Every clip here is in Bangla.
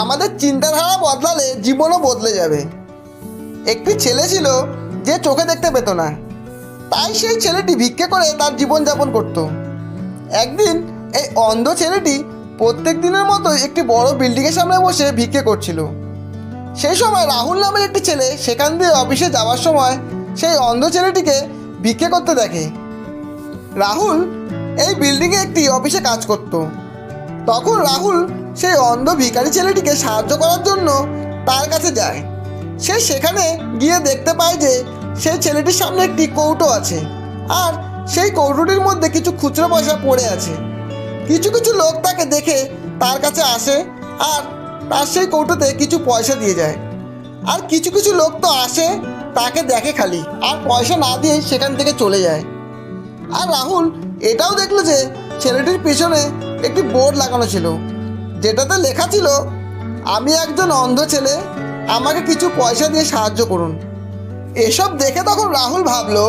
আমাদের চিন্তাধারা বদলালে জীবনও বদলে যাবে। একটি ছেলে ছিল যে চোখে দেখতে পেত না। তাই সেই ছেলেটি ভিক্ষে করে তার জীবনযাপন করত। একদিন এই অন্ধ ছেলেটি প্রত্যেক দিনের মতো একটি বড় বিল্ডিংয়ের সামনে বসে ভিক্ষে করছিল। সেই সময় রাহুল নামের একটি ছেলে সেখান দিয়ে অফিসে যাওয়ার সময় সেই অন্ধ ছেলেটিকে ভিক্ষে করতে দেখে। রাহুল এই বিল্ডিংয়ে একটি অফিসে কাজ করত। তখন রাহুল সেই অন্ধ ভিখারি ছেলেটিকে সাহায্য করার জন্য তার কাছে যায়। সে সেখানে গিয়ে দেখতে পায় যে সেই ছেলেটির সামনে একটি কৌটো আছে আর সেই কৌটোটির মধ্যে কিছু খুচরো পয়সা পড়ে আছে। কিছু কিছু লোক তাকে দেখে তার কাছে আসে আর তার সেই কৌটোতে কিছু পয়সা দিয়ে যায়। আর কিছু কিছু লোক তো আসে, তাকে দেখে খালি আর পয়সা না দিয়ে সেখান থেকে চলে যায়। আর রাহুল এটাও দেখল যে ছেলেটির পিছনে একটি বোর্ড লাগানো ছিল। যেটাতে লেখা ছিল, আমি একজন অন্ধ ছেলে, আমাকে কিছু পয়সা দিয়ে সাহায্য করুন। এসব দেখে তখন রাহুল ভাবলো,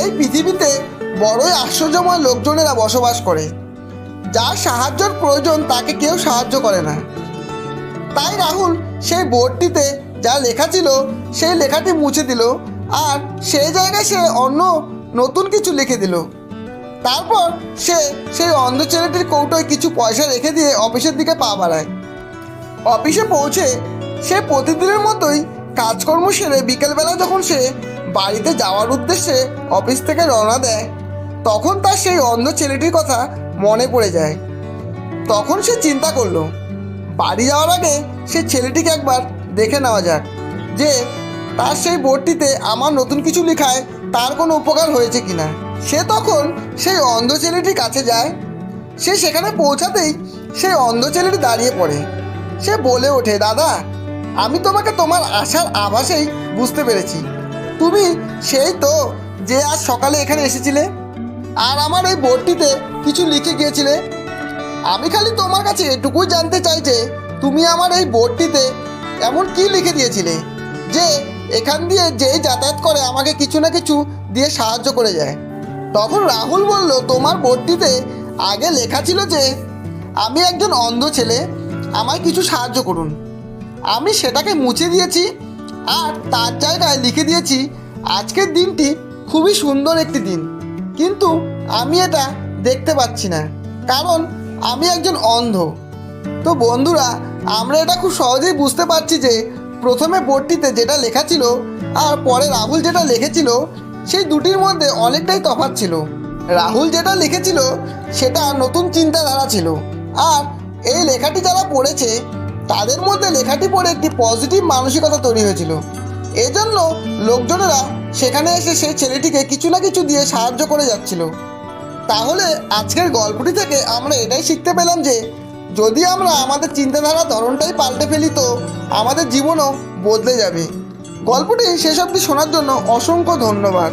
এই পৃথিবীতে বড়ই আশ্চর্যময় লোকজনেরা বসবাস করে। যার সাহায্যের প্রয়োজন তাকে কেউ সাহায্য করে না। তাই রাহুল সেই বোর্ডটিতে যা লেখা ছিল, সেই লেখাটি মুছে দিল, আর সেই জায়গায় সে অন্য নতুন কিছু লিখে দিল। তারপর সে, সেই অন্ধ ছেলেটির কৌটোয় কিছু পয়সা রেখে দিয়ে অফিসের দিকে পা বাড়ায়। অফিসে পৌঁছে সে প্রতিদিনের মতোই কাজকর্ম সেরে বিকেলবেলা যখন সে বাড়িতে যাওয়ার উদ্দেশ্যে অফিস থেকে রওনা দেয়, তখন তার সেই অন্ধ ছেলেটির কথা মনে পড়ে যায়। তখন সে চিন্তা করল, বাড়ি যাওয়ার আগে সে ছেলেটিকে একবার দেখে নেওয়া যাক যে তার সেই বোর্ডটিতে আমার নতুন কিছু লেখায় তার কোনো উপকার হয়েছে কিনা। সে তখন সেই অন্ধ ছেলেটির কাছে যায়। সে সেখানে পৌঁছাতেই সেই অন্ধ ছেলেটি দাঁড়িয়ে পড়ে। সে বলে ওঠে, দাদা, আমি তোমাকে তোমার আসার আভাসেই বুঝতে পেরেছি। তুমি সেই তো যে আজ সকালে এখানে এসেছিলে আর আমার এই বোর্ডটিতে কিছু লিখে গিয়েছিলে। আমি খালি তোমার কাছে এটুকুই জানতে চাই যে তুমি আমার এই বোর্ডটিতে এমন কি লিখে দিয়েছিলে যে এখান দিয়ে যেই যাতায়াত করে আমাকে কিছু না কিছু দিয়ে সাহায্য করে যায়। তখন রাহুল বলল, তোমার বোর্ডটিতে আগে লেখা ছিল যে, আমি একজন অন্ধ ছেলে, আমায় কিছু সাহায্য করুন। আমি সেটাকে মুছে দিয়েছি আর তার জায়গায় লিখে দিয়েছি, আজকের দিনটি খুবই সুন্দর একটি দিন। কিন্তু আমি এটা দেখতে পাচ্ছি না, কারণ আমি একজন অন্ধ। তো বন্ধুরা, আমরা এটা খুব সহজেই বুঝতে পারছি যে, প্রথমে বোর্ডটিতে যেটা লেখা ছিল আর পরে রাহুল যেটা লিখেছিল সেই দুটির মধ্যে অনেকটাই তফাৎ ছিল। রাহুল যেটা লিখেছিল, সেটা নতুন চিন্তাধারা ছিল। আর এই লেখাটি যারা পড়েছে, তাদের মধ্যে লেখাটি পড়ে একটি পজিটিভ মানসিকতা তৈরি হয়েছিল। এজন্য লোকজনেরা সেখানে এসে সেই ছেলেটিকে কিছু না কিছু দিয়ে সাহায্য করে যাচ্ছিল। তাহলে আজকের গল্পটি থেকে আমরা এটাই শিখতে পেলাম যে, যদি আমরা আমাদের চিন্তাধারা ধরনটাই পাল্টে ফেলি তো আমাদের জীবনও বদলে যাবে। গল্পটি শেষ অবধি শোনার জন্য অসংখ্য ধন্যবাদ।